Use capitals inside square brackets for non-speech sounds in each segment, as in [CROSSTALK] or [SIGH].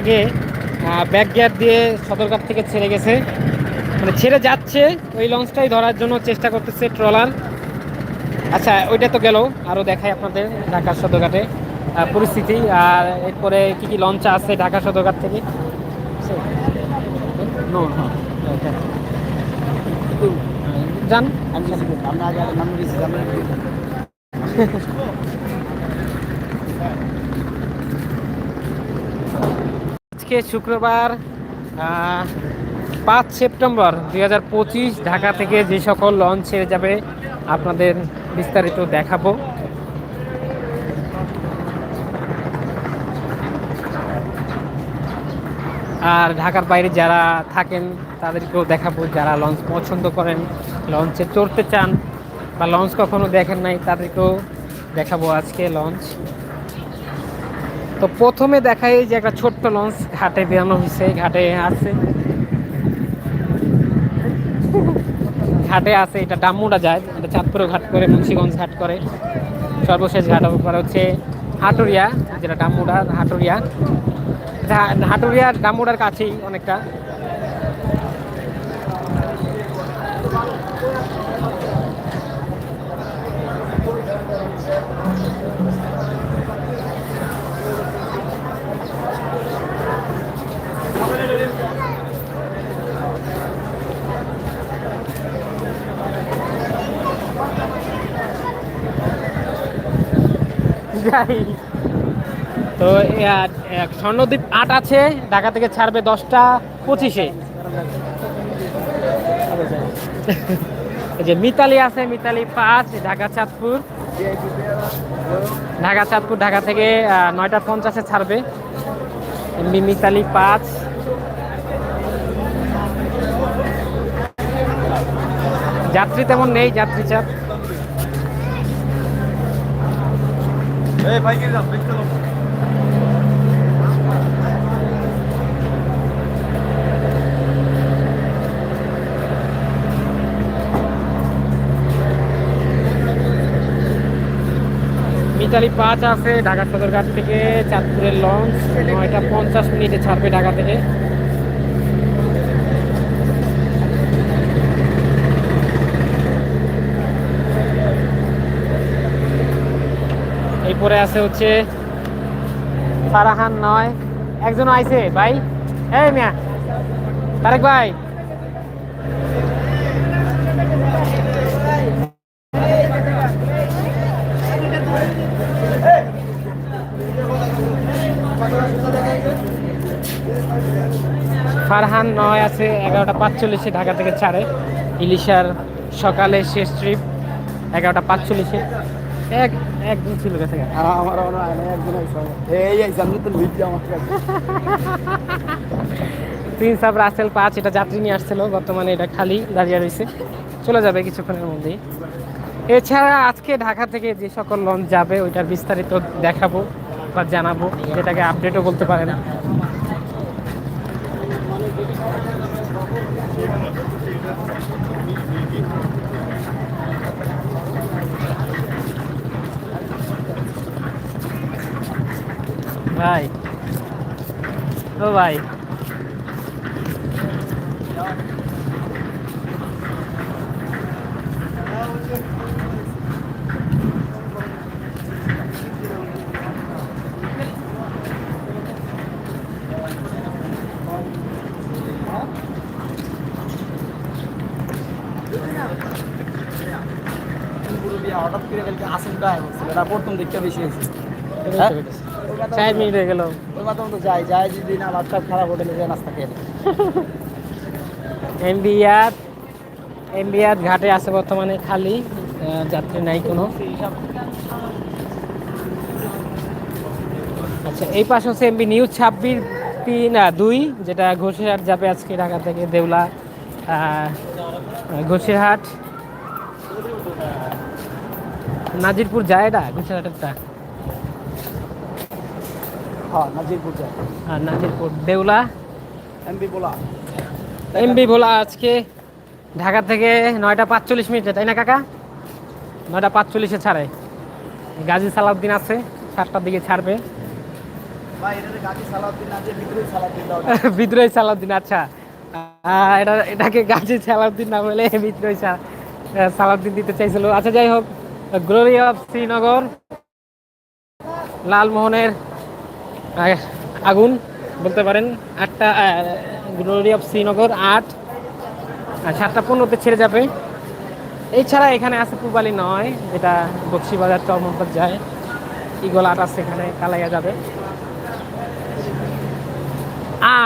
আগে back gear দিয়ে সদরঘাট থেকে ছেড়ে গেছে। মানে ছেড়ে যাচ্ছে ওই লঞ্চটাই ধরার জন্য চেষ্টা করতেছে ট্রলার। আচ্ছা ওইটা তো গেল আরও দেখাই আপনাদের ঢাকার সদরঘাটে পরিস্থিতি। আর এরপরে কি কি লঞ্চ আছে ঢাকা সদরঘাট থেকে. যান। আজকে শুক্রবার পাঁচ সেপ্টেম্বর দু হাজার পঁচিশ ঢাকা থেকে যে সকল লঞ্চ ছেড়ে যাবে আপনাদের বিস্তারিত দেখাবো। আর ঢাকার বাইরে যারা থাকেন, তাদেরকেও দেখাবো যারা লঞ্চ পছন্দ করেন লঞ্চে চড়তে চান বা লঞ্চ কখনো দেখেন নাই, তাদেরকেও দেখাবো আজকে লঞ্চ তো প্রথমে দেখাই যে একটা ছোট্ট লঞ্চ ঘাটে বেরানো হয়েছে, ঘাটে আছে। ঘাটে আছে, এটা ডামুডা যায়, এটা চাঁদপুরে ঘাট করে, মুন্সিগঞ্জ ঘাট করে। সর্বশেষ ঘাট করে হচ্ছে হাটুরিয়া, যেটা ডাম্মুডা হাটুরিয়া। হাটুরিয়া ডাম্মুডার কাছেই অনেকটা। তো স্বর্ণদ্বীপ আট আছে, ঢাকা থেকে ছাড়বে দশটা পঁচিশে। যে মিতালি আছে, মিতালি পাঁচ ঢাকা, চাঁদপুর। ঢাকা চাঁদপুর, ঢাকা থেকে নয়টা পঞ্চাশে ছাড়বে। মিতালি পাঁচ। যাত্রী তেমন নেই, যাত্রী চাপ। মিতালি পাঁচ আছে ঢাকা সদরঘাট থেকে চাঁদপুরের লঞ্চ নয়টা পঞ্চাশ মিনিটে ছাড়বে ঢাকা থেকে। এরপরে আছে হচ্ছে ফারাহান নয়। একজন আইছে, ভাই। এই মিয়া, তারেক ভাই। ফারহান নয় আছে, এগারোটা পাঁচচল্লিশে ঢাকা থেকে ছাড়ে। ইলিশার সকালে শেষ ট্রিপ এগারোটা পাঁচচল্লিশে। এক একদিন ছিল গেছে আর আমার মনে হয় না একজন এই তো আমার কাছে প্রিন্স অফ রাসেল পাঁচ এটা যাত্রী নিয়ে আসছিল বর্তমানে এটা খালি দাঁড়িয়ে রয়েছে। চলে যাবে কিছুক্ষণের মধ্যেই। এছাড়া আজকে ঢাকা থেকে যে সকল লঞ্চ যাবে ওইটার বিস্তারিত দেখাবো বা জানাব যেটাকে আপডেটও বলতে পারেন। ভাই ও ভাই হঠাৎ করে কালকে আসেনটা হয়েছিল এটা প্রথম দেখতে বেশি হয়েছে চার মিনিট হয়ে গেল। ওই মাধ্যমে তো যাই যাই যদি না ভাতটা খারাপ হোটেলে যায় নাস্তা খেয়ে এমবিআর [LAUGHS] এমবিআর ঘাটে আছে বর্তমানে খালি যাত্রী নাই কোনো। আচ্ছা এই পাশে হচ্ছে এমবি নিউজ ছাব্বিশ তিন আহ, দুই যেটা ঘোষেরহাট যাবে আজকে ঢাকা থেকে দেউলা ঘোষেরহাট। নাজিরপুর যায় এটা ঘোষেরহাটেরটা? হ্যাঁ নাজিরপুর যায় আর নাজিরপুর। দেউলা? এমবি বলা। এমবি ভোলা আজকে ঢাকা থেকে নয়টা পাঁচচল্লিশ মিনিটে তাই না কাকা? নয়টা পাঁচচল্লিশে ছাড়ে। গাজী সালাউদ্দিন আছে সাতটার দিকে ছাড়বে। [LAUGHS] বিদ্রোহী সালাউদ্দিন আচ্ছা। এটা এটাকে গাজী সালাউদ্দিন না বলে বিদ্রোহী সালাউদ্দিন দিতে চাইছিল। আচ্ছা যাই হোক গ্লোরি অফ শ্রীনগর লালমোহনের আগুন, বলতে পারেন আটটা গ্লোরি অফ শ্রীনগর, আট আর সাতটা পনেরোতে ছেড়ে যাবে। এছাড়া এখানে আছে পুবালি নয়, যেটা বক্সিবাজার চরমনপথ যায়। ইগল আট আছে এখানে, কালাইয়া যাবে।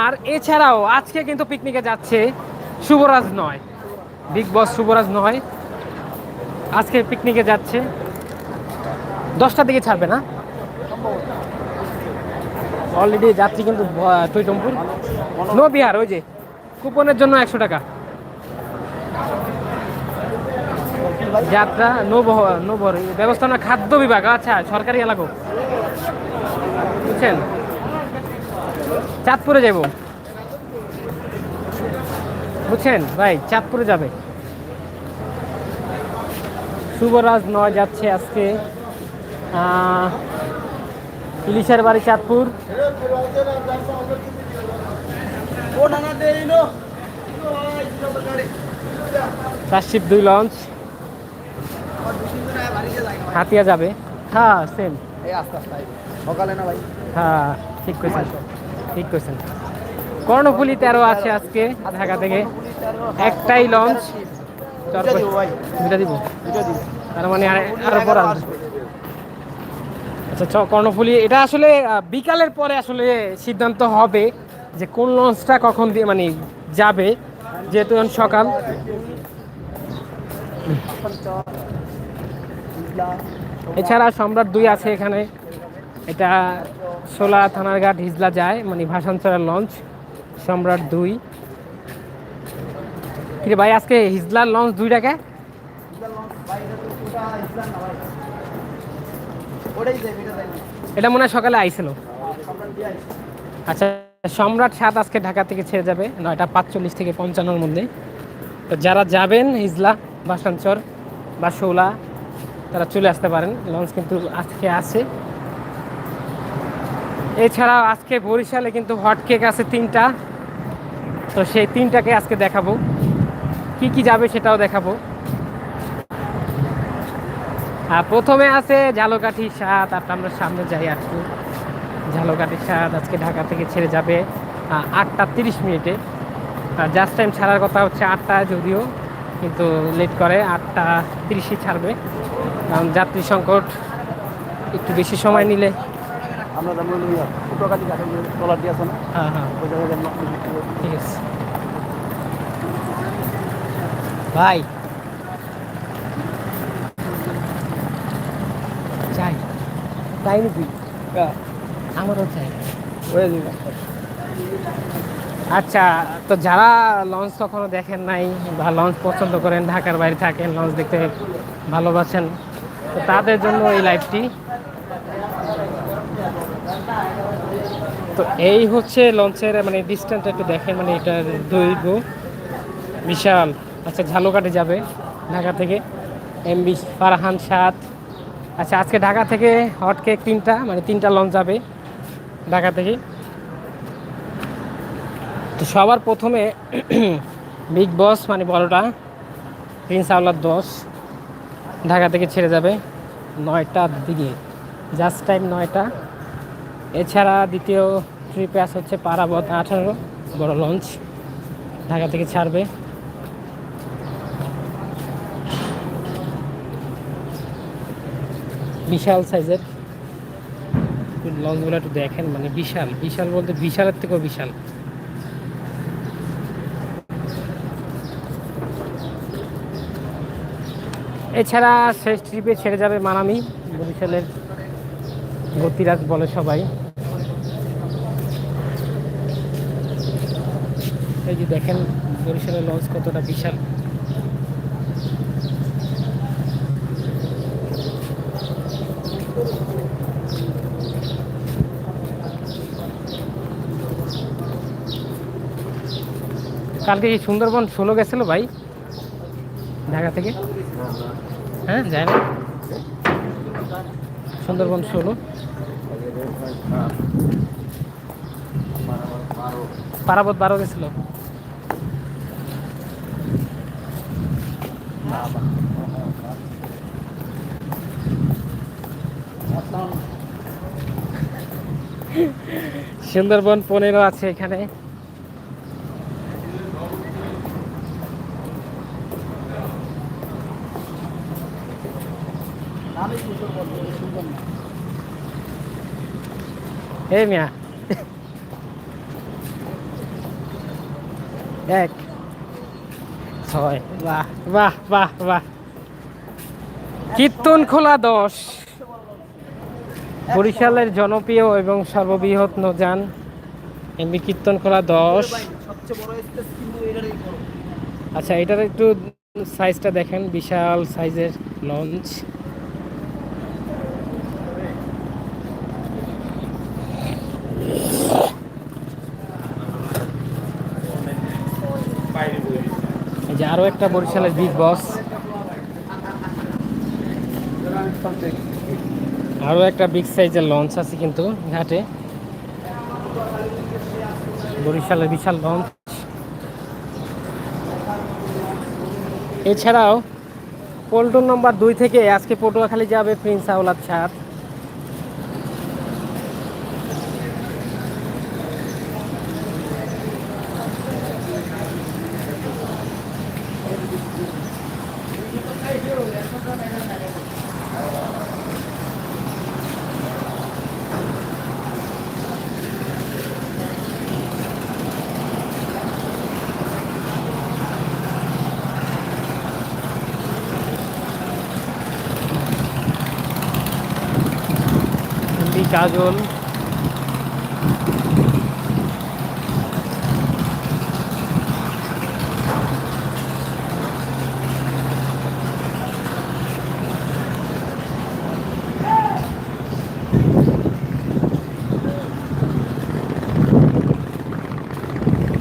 আর এছাড়াও আজকে কিন্তু পিকনিকে যাচ্ছে শুভরাজ নয় বিগ বস শুভরাজ নয়। আজকে পিকনিকে যাচ্ছে। দশটার দিকে ছাড়বে না? অলরেডি যাচ্ছি কিন্তু টৈটমপুর নো বিহার, ওই যে, কুপনের জন্য একশো টাকা। যাত্রা, নৌবহ, নৌবহর ব্যবস্থাপনা খাদ্য বিভাগ আচ্ছা সরকারি এলাকা বুঝছেন? চাঁদপুরে যাব বুঝছেন? ভাই, চাঁদপুরে যাবে। শুভরাজ নয় যাচ্ছে আজকে। ইলিশের বাড়ি চাঁদপুর। চারশিপ দুই লঞ্চ। হাতিয়া যাবে। হ্যাঁ সেম। সকালে না ভাই হ্যাঁ ঠিক করেছেন ঠিক করেছেন কর্ণফুলি তেরো আছে আজকে ঢাকা থেকে। একটাই লঞ্চ। দিব। তার মানে আরও পর আসবে আচ্ছা চ, কর্ণফুলি, এটা আসলে বিকালের পরে আসলে সিদ্ধান্ত হবে যে কোন লঞ্চটা কখন দিয়ে মানে যাবে, যেহেতু এখন সকাল। এছাড়া সম্রাট দুই আছে এখানে। এটা সোলা থানার ঘাট হিজলা যায় মানে ভাষান্তরের লঞ্চ, সম্রাট দুই। ভাই, আজকে হিজলার লঞ্চ দুই টাকা ওটাই দেয় এটা মনে হয় সকালে আইছিল। আচ্ছা সম্রাট সাত আজকে ঢাকা থেকে ছেড়ে যাবে, নয়টা পাঁচচল্লিশ থেকে পঞ্চান্নর মধ্যে। তো যারা যাবেন, হিজলা, বাসানচর বা শোলা, তারা চলে আসতে পারেন। লঞ্চ কিন্তু আজকে আছে। এছাড়াও আজকে বরিশালে কিন্তু হট কেক আছে তিনটা। তো সেই তিনটাকে আজকে দেখাবো। কি কি যাবে সেটাও দেখাবো। প্রথমে আছে ঝালকাঠি সাত আর আমরা সামনে যাই আর কি ঝালকাঠি সাত আজকে ঢাকা থেকে ছেড়ে যাবে আটটা তিরিশ মিনিটে। আর জাস্ট টাইম ছাড়ার কথা হচ্ছে আটটা যদিও কিন্তু লেট করে আটটা তিরিশে ছাড়বে। কারণ যাত্রী সংকট একটু বেশি সময় নিলে। আমরা হ্যাঁ হ্যাঁ। ঠিক আছে। ভাই চাই চাই নাকি আমারও চাই আচ্ছা তো যারা লঞ্চ কখনো দেখেন নাই বা লঞ্চ পছন্দ করেন ঢাকার বাইরে থাকেন লঞ্চ দেখতে ভালোবাসেন তো তাদের জন্য এই লাইভটি। তো এই হচ্ছে লঞ্চের মানে ডিস্টেন্স একটু দেখেন মানে এটার দৈর্ঘ্য। বিশাল। আচ্ছা ঝালকাটে যাবে ঢাকা থেকে। এমবি ফারহান সাত। আচ্ছা আজকে ঢাকা থেকে হট কেক তিনটা মানে তিনটা লঞ্চ যাবে ঢাকা থেকে। তো সবার প্রথমে [CLEARS THROAT] বিগ বস মানে বড়টা, প্রিন্স আওলার দশ, ঢাকা থেকে ছেড়ে যাবে নয়টার দিকে। জাস্ট টাইম নয়টা। এছাড়া দ্বিতীয় ট্রিপে আস হচ্ছে পারাবত আঠারো, বড় লঞ্চ, ঢাকা থেকে ছাড়বে। বিশাল সাইজের। লঞ্চগুলো একটু দেখেন মানে বিশাল। বিশাল বলতে বিশালের থেকেও বিশাল। এছাড়া শেষ ট্রিপে ছেড়ে যাবে মানামি, বরিশালের গতিরাজ বলে সবাই। এই যে দেখেন বরিশালের লঞ্চ কতটা বিশাল। কালকে এই সুন্দরবন ষোলো গেছিল ভাই, ঢাকা থেকে। হ্যাঁ যায় না। সুন্দরবন ষোলো। পারাবত বারো গেছিল। সুন্দরবন পনেরো আছে এখানে আমি সুন্দর বলব সুন্দর না এই মিয়া এক ছয় বাহ বাহ বাহ বাহ কীর্তন খোলা দশ। বরিশালের জনপ্রিয় এবং সর্ববৃহৎ নৌযান। এমনি কীর্তন খোলা দশ। আচ্ছা এটার একটু সাইজটা দেখেন। বিশাল সাইজের লঞ্চ। এই যে আরও একটা বরিশালের বিগ বস আরও একটা বিগ সাইজের লঞ্চ আছে কিন্তু ঘাটে। বরিশালের বিশাল লঞ্চ এছাড়াও, পল্টন নম্বর দুই থেকে আজকে পটুয়াখালী যাবে প্রিন্স আউলাদ সাত কাজল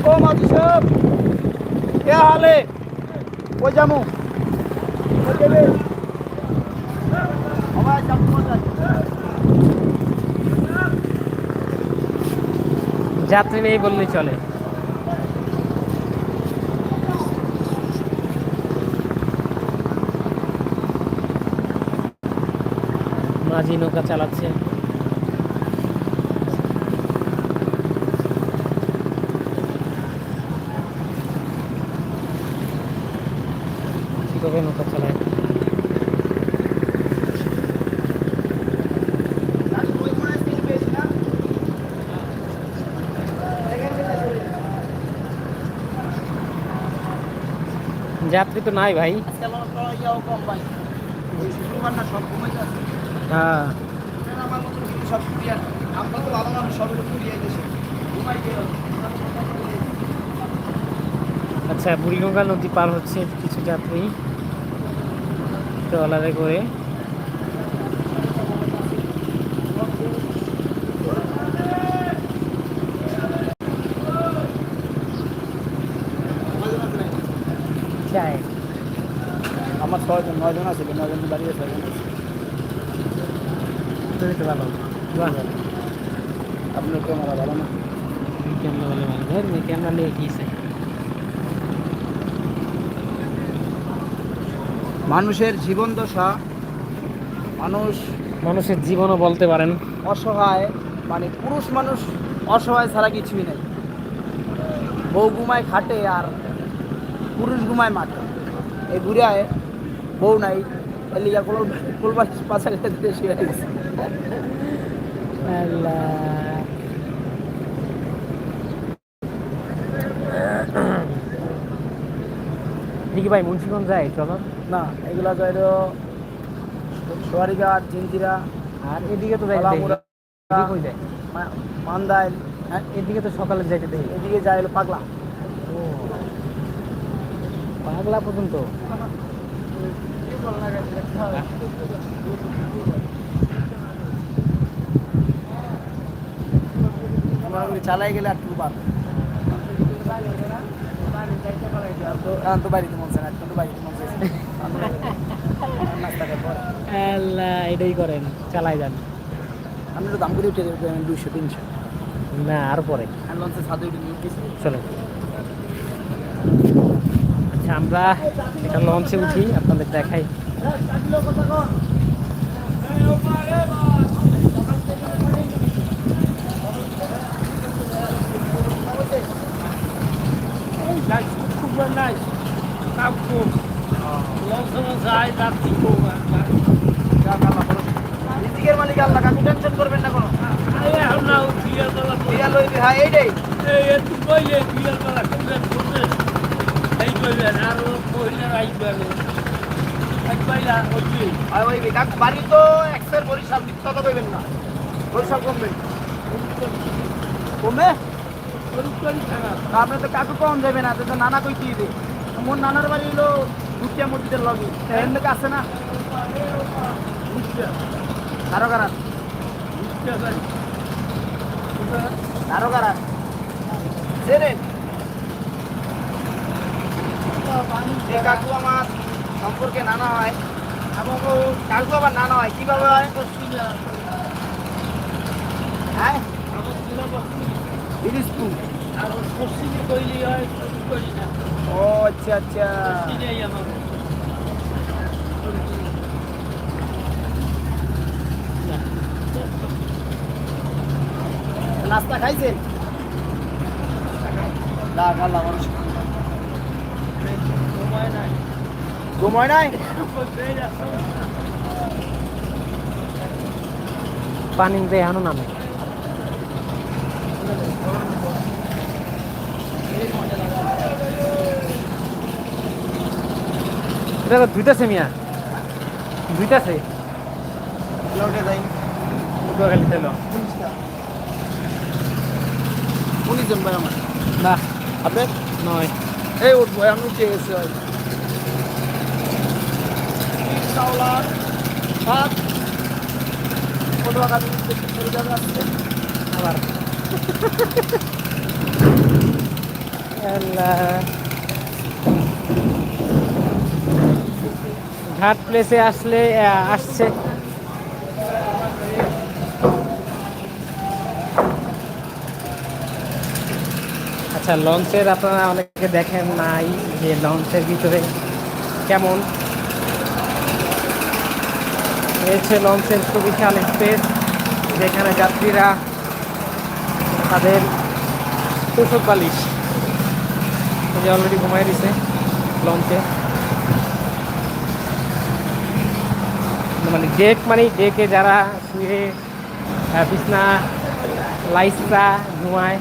ও মাঝি সাহেব কে হালে কই যামু কই যাবে আমার যাব কোথায় যাত্রী নেই বললেই চলে। মাঝি নৌকা চালাচ্ছে কীভাবে নৌকা চালায় যাত্রী তো নাই ভাই আজকে আমার তো ইয়াও কম ভাই ওই শুক্রবার না সব ঘুমাই যাচ্ছে হ্যাঁ আমার মতো কিন্তু সব কুড়িয়ে আমরা তো ভালো মানুষ সব তো নাই ভাই। হ্যাঁ। আচ্ছা বুড়িগঙ্গা নদী পার হচ্ছে কিছু যাত্রী ট্রলারে করে চায় আমার ছয়জন নয়জন আছে নয়জন ছয়জন আছে। ভালো আপনার ক্যামেরা ভালো না? ক্যামেরা ভালো ভালো। ক্যামেরা নিয়ে গিয়েছে মানুষের জীবন দশা মানুষ মানুষের জীবনও বলতে পারেন। অসহায় মানে পুরুষ মানুষ অসহায় ছাড়া কিছুই নেই। বউ ঘুমায় খাটে আর পুরুষ ঘুমায় মাঠে। এই ঘুরিয়ায় বউ নাই এলিয়া কোল শুয়ে গেছে আল্লাহ। ভাই মুন্সিগঞ্জ যায় চলো। না এগুলা যাইল সোয়ারিঘাট জিন্দিরা আর এদিকে তো যায়? মান্দাইল হ্যাঁ? এদিকে তো সকালে যাইতে দেখি এদিকে যাই হলো পাগলা। ও পাগলা পর্যন্ত? চালাই গেলে একটু আর তো বাড়িতে মন চায় না একটু বাড়িতে মন চাইছে আল্লাহ এটাই করেন চালাই যান। আমি তো দাম করে উঠে দুইশো তিনশো। না আর পরে। আর লঞ্চের ছাদে উঠে আমরা এটা লঞ্চে উঠি আপনাদের দেখাই। মালিক আল্লাহ কাকু টেনশন করবেন না কোনো। হ্যাঁ এইটাই। বাড়ি তো এক্সের বরিশাল তো কইবেন না বরিশাল কমবে কমবে আপনি তো কাকু কম যাবে না তো নানা কই কি দিবে মোর নানার বাড়ি হলো ভুটিয়া মসজিদের লগে এর লোক আছে না কারও কারা কারও কারা চেনেন যে কাকু আমার সম্পর্কে নানা হয় এবং কাকু আবার নানা হয় কীভাবে হয়? হ্যাঁ? ও আচ্ছা আচ্ছা। নাস্তা খাইছেন? না আল্লাহ মানুষ ঘুমায় নাই? পানি দেহানো নামে। এটা তো দুইটাছে মিয়া। আমার। না। আপনার নয়। এই উঠবো আমি উঠে গেছি। ভাত আবার। ঘাট প্লেসে আসলে আসছে। আচ্ছা লঞ্চের আপনারা অনেকে দেখেন নাই যে লঞ্চের ভিতরে কেমন? হচ্ছে লঞ্চের সুবিশাল স্পেস যেখানে যাত্রীরা তাদের তোষক বালিশ যে অলরেডি ঘুমাই দিছে লঞ্চে মানে ডেক মানে ডেকে যারা শুয়ে বিছনা, লাইসরা ঘুমায়,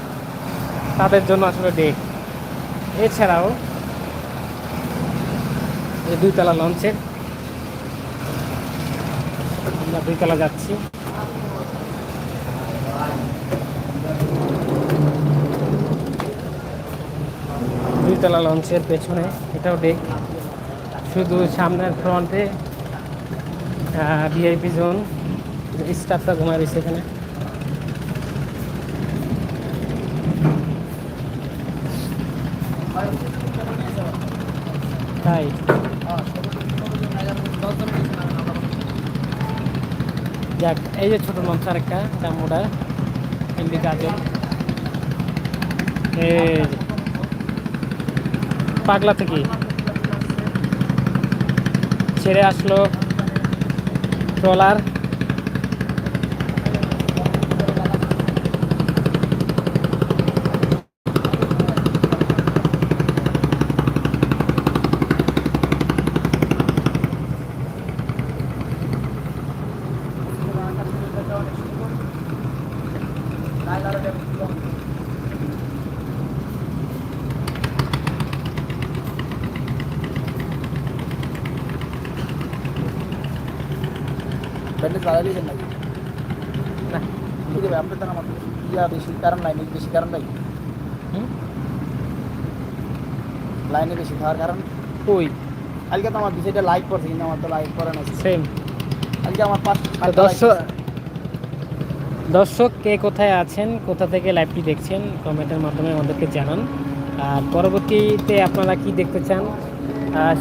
তাদের জন্য আসলে ডেক এছাড়াও এই দুইতলা লঞ্চে আমরা দুইতলা যাচ্ছি। দুইতলা লঞ্চের পেছনে, এটাও ডেক শুধু সামনের ফ্রন্টে ভিআইপি জোন স্টাফটা ঘুমায় রয়েছে এখানে। তাই। যাক, এই যে ছোট লঞ্চ আর একটা চামড়া এমনি গাজর এই পাগলা থেকে ছেড়ে আসলো ট্রলার। ব্যান্ডেজ বাড়াই দিয়েছেন নাকি না কি দেবে আপনার তো আমার ইয়া বেশি কারণ লাইনে বেশি কারণ নাই হুম? লাইনে বেশি খাওয়ার কারণ ওই কালকে তো আমার বিষয়টা লাইক করছে কিন্তু আমার তো লাইক করে না সেম কালকে আমার পাঁচ আর দর্শক, কে কোথায় আছেন, কোথা থেকে লাইভটি দেখছেন কমেন্টের মাধ্যমে আমাদেরকে জানান। আর পরবর্তীতে আপনারা কি দেখতে চান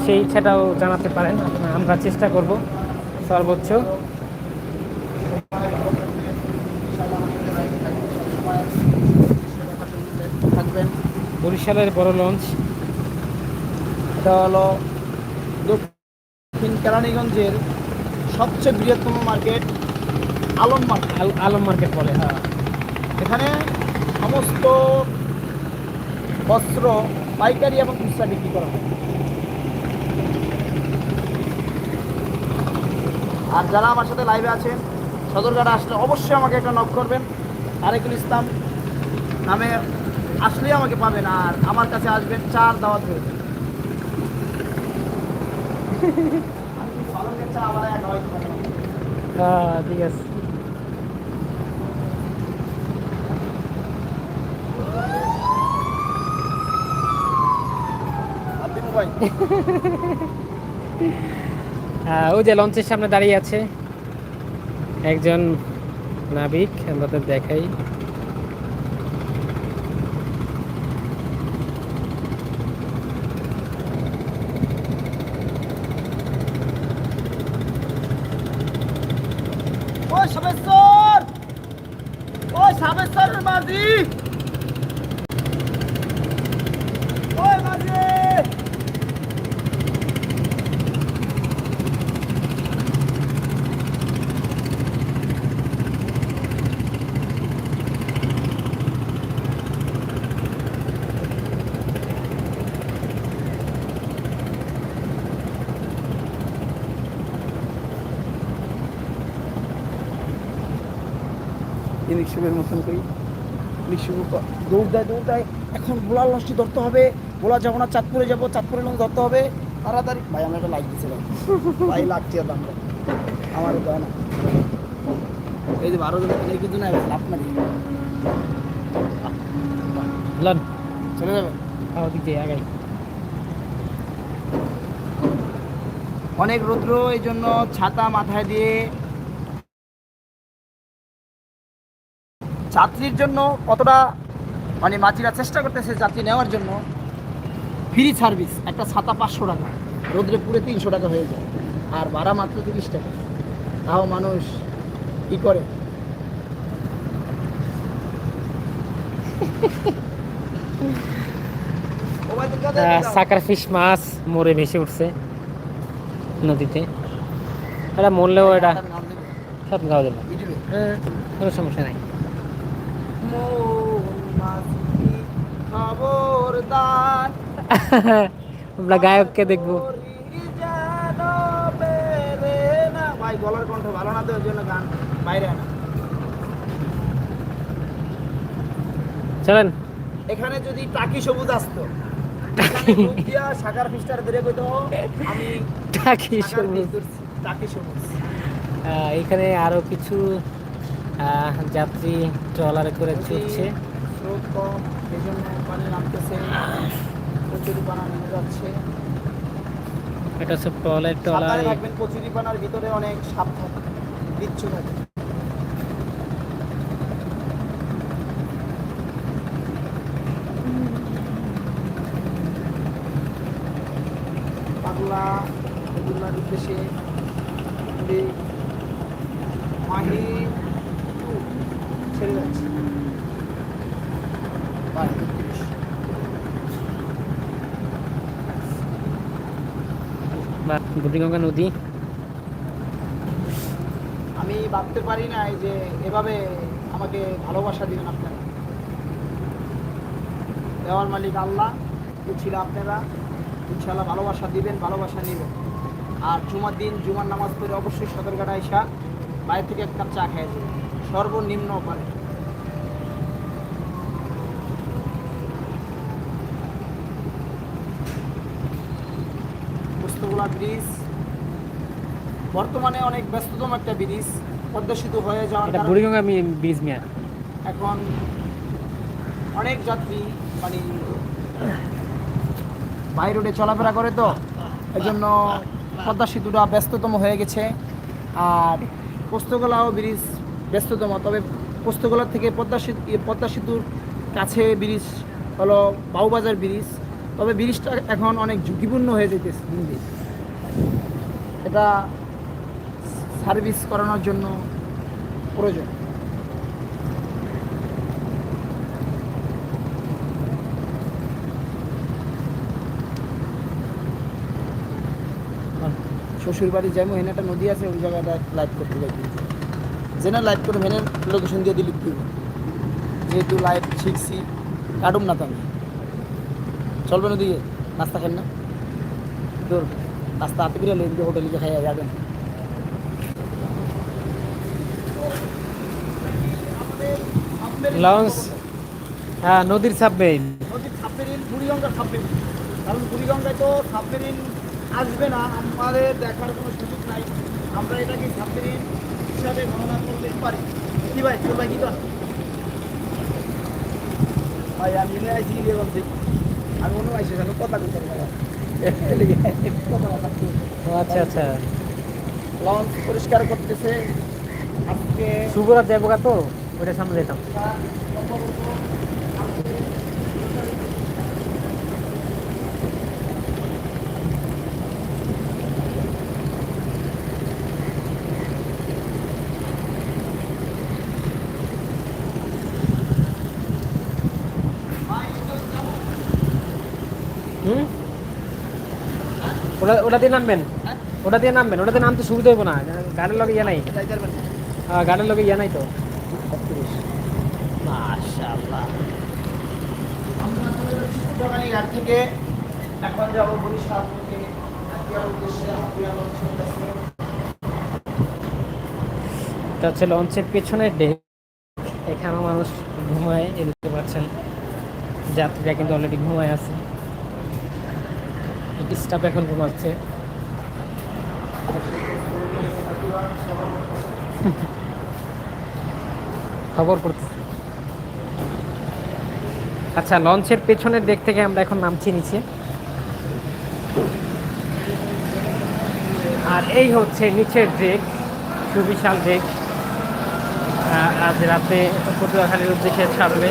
সেই ইচ্ছাটাও জানাতে পারেন। আমরা চেষ্টা করব সর্বোচ্চ। বরিশালের বড় লঞ্চ। এটা হলো দক্ষিণ কেরানীগঞ্জের সবচেয়ে বৃহত্তম market. Alam market Alam market বলে হ্যাঁ। এখানে সমস্ত বস্ত্র পাইকারি এবং খুচরা বিক্রি করা হয়। আর যারা আমার সাথে লাইভে আছেন সদরঘাটে আসলে অবশ্যই আমাকে একটা নক করবেন। আরেকুল ইসলাম নামে আসলেই আমাকে পাবেন আর আমার কাছে আসবেন চার দাওয়াত এক [LAUGHS] হ্যাঁ ঠিক আছে। মোবাইল ওই যে লঞ্চের সামনে দাঁড়িয়ে আছে একজন নাবিক আমাদের দেখাই। ওই সাবেশ্বর! ওই সাবেশ্বরের মাঝি ওই মাঝি ইলেকশনের মতন করি ইলেকশন দৌড় দেয় দৌড় দেয়। এখন বোলার লঞ্চটি ধরতে হবে। বোলা যাব না চাঁদপুরে যাব চাঁদপুরে লঞ্চ ধরতে হবে। তাড়াতাড়ি ভাই আমি একটা লাইক দিয়েছিলাম। ভাই লাগছে দাম আমার দেয় না। এই যে বারো জন কিন্তু না লাভ মারি লন। চলে যাবে? হ্যাঁ ওদিক দিয়ে অনেক রৌদ্র এই জন্য ছাতা মাথায় দিয়ে যাত্রীর জন্য কতটা মানে মাঝিরা চেষ্টা করতেছে যাত্রী নেওয়ার জন্য ফ্রি সার্ভিস একটা ছাতা পাঁচশো টাকা রোদ্রে পুরে তিনশো টাকা হয়ে যায় আর ভাড়া মাত্র তিরিশ টাকা। তাও মানুষ কি করে? সাকারফিশ মাছ মরে ভেসে উঠছে নদীতে। এটা মরলেও এটা সব যাবে। হ্যাঁ কোনো সমস্যা নাই। আমরা গায়ককে দেখব। ভাই গলার কণ্ঠ ভালো না তো ওই জন্য গান বাইরে আনা। চলেন। এখানে যদি টাকি সবুজ আসতো ফিস্টার ধরে কইতো আমি টাকি সবুজ। টাকি সবুজ। এখানে আরও কিছু যাত্রী ট্রলারে করে চলছে স্রোত কম এই জন্য পানি নামতেছে। কচুরি পানা নেমে যাচ্ছে। এটা হচ্ছে ট্রলার ট্রলার। সাবধানে থাকবেন কচুরি ভিতরে অনেক সাপ থাকে বিচ্ছু থাকে পাগলা উদ্দেশ্যে। মাহি ছেড়ে যাচ্ছে বাই। বা বুদ্ধিগঙ্গা নদী। আমি ভাবতে পারি নাই যে এভাবে আমাকে ভালোবাসা দিবেন আপনারা। দেওয়ার মালিক আল্লাহ ছিল আপনারা। ইনশাল্লাহ ভালোবাসা দিবেন ভালোবাসা নেবেন। আর জুমার দিন জুমার নামাজ পড়ে অবশ্যই সদরঘাটা আইসা বাইরে থেকে এক কাপ চা খেয়ে যাবেন। সর্বনিম্ন পারে পোস্তগোলা ব্রিজ। বর্তমানে অনেক ব্যস্ততম একটা ব্রিজ পদ্মা সেতু হয়ে যাওয়ার এটা বুড়িগঙ্গা ব্রিজ মিয়া। এখন অনেক যাত্রী মানে বাই রোডে চলাফেরা করে তো এই জন্য পদ্মা সেতুটা ব্যস্ততম হয়ে গেছে। আর পোস্তগোলাও ব্রিজ ব্যস্ততম তবে পোস্তগোলা থেকে পদ্মা সেতু পদ্মা সেতুর কাছে ব্রিজ হলো বাউবাজার ব্রিজ। তবে ব্রিজটা এখন অনেক ঝুঁকিপূর্ণ হয়ে যেতেছে দিন দিন। সেটা সার্ভিস করানোর জন্য প্রয়োজন। হ্যাঁ। শ্বশুরবাড়ি যাই হেন একটা নদী আছে ওই জায়গাটা লাইভ করতে যাই। যে না লাইভ করে হেনের লোকেশন দিয়ে দিলি দিব যেহেতু লাইভ শিখছি কাটুম না তো আমি। চলবে নদীকে নাস্তা খেন না? দৌড়। নাস্তা হাতে করে লেন হোটেলে গিয়ে খাইয়া যাবেন। লঞ্চ হ্যাঁ নদীর সাবমেরিন নদীর সাবমেরিন বুড়িগঙ্গা সাবমেরিন কারণ বুড়িগঙ্গায় তো সাবমেরিন আসবে না আমাদের দেখার কোনো সুযোগ নাই। আমরা এটাকে সাবমেরিন হিসাবে গণনা করতেই পারি। কি ভাই তোর ভাই কি কর ভাই আমি বলছি আমি মনে আইসি কথা বলতে পারি ও [LAUGHS] আচ্ছা আচ্ছা। লঞ্চ পরিষ্কার করতেছে। আজকে শুভরাত যাব তো ওইটা সামনে যেতাম ওটা ওটা দিয়ে নামবেন। ওটা দিয়ে নামবেন। ওটা দিয়ে নামতে সুবিধা হইব না। গাড়ির লগে ইয়ে নাই। হ্যাঁ গাড়ির লগে ইয়ে নাই তো। মাশাআল্লাহ। থেকে এখন যাব বরিশাল থেকে। এটা হচ্ছে লঞ্চের পেছনে ডেক এখানেও মানুষ ঘুমায় এ দেখতে পাচ্ছেন। যাত্রীরা কিন্তু অলরেডি ঘুমায় আছে। স্টাফ এখন ঘুমাচ্ছে। খবর করতেছে আচ্ছা লঞ্চের পেছনের দিক থেকে আমরা এখন নামছি নিচে। আর এই হচ্ছে নিচের ডেক সুবিশাল ডেক আজ রাতে পটুয়াখালীর উদ্দেশ্যে ছাড়বে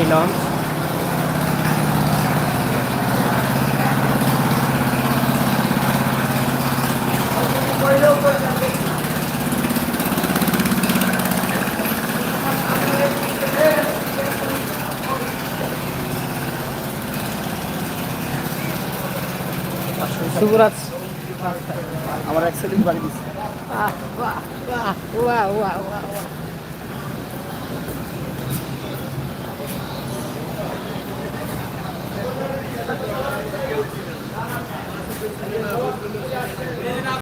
এই লঞ্চ। শুভরাজ আমার অ্যাক্সিডেন্ট বাড়ি দিচ্ছে। বাহ বাহ বাহ বাহ বাহ।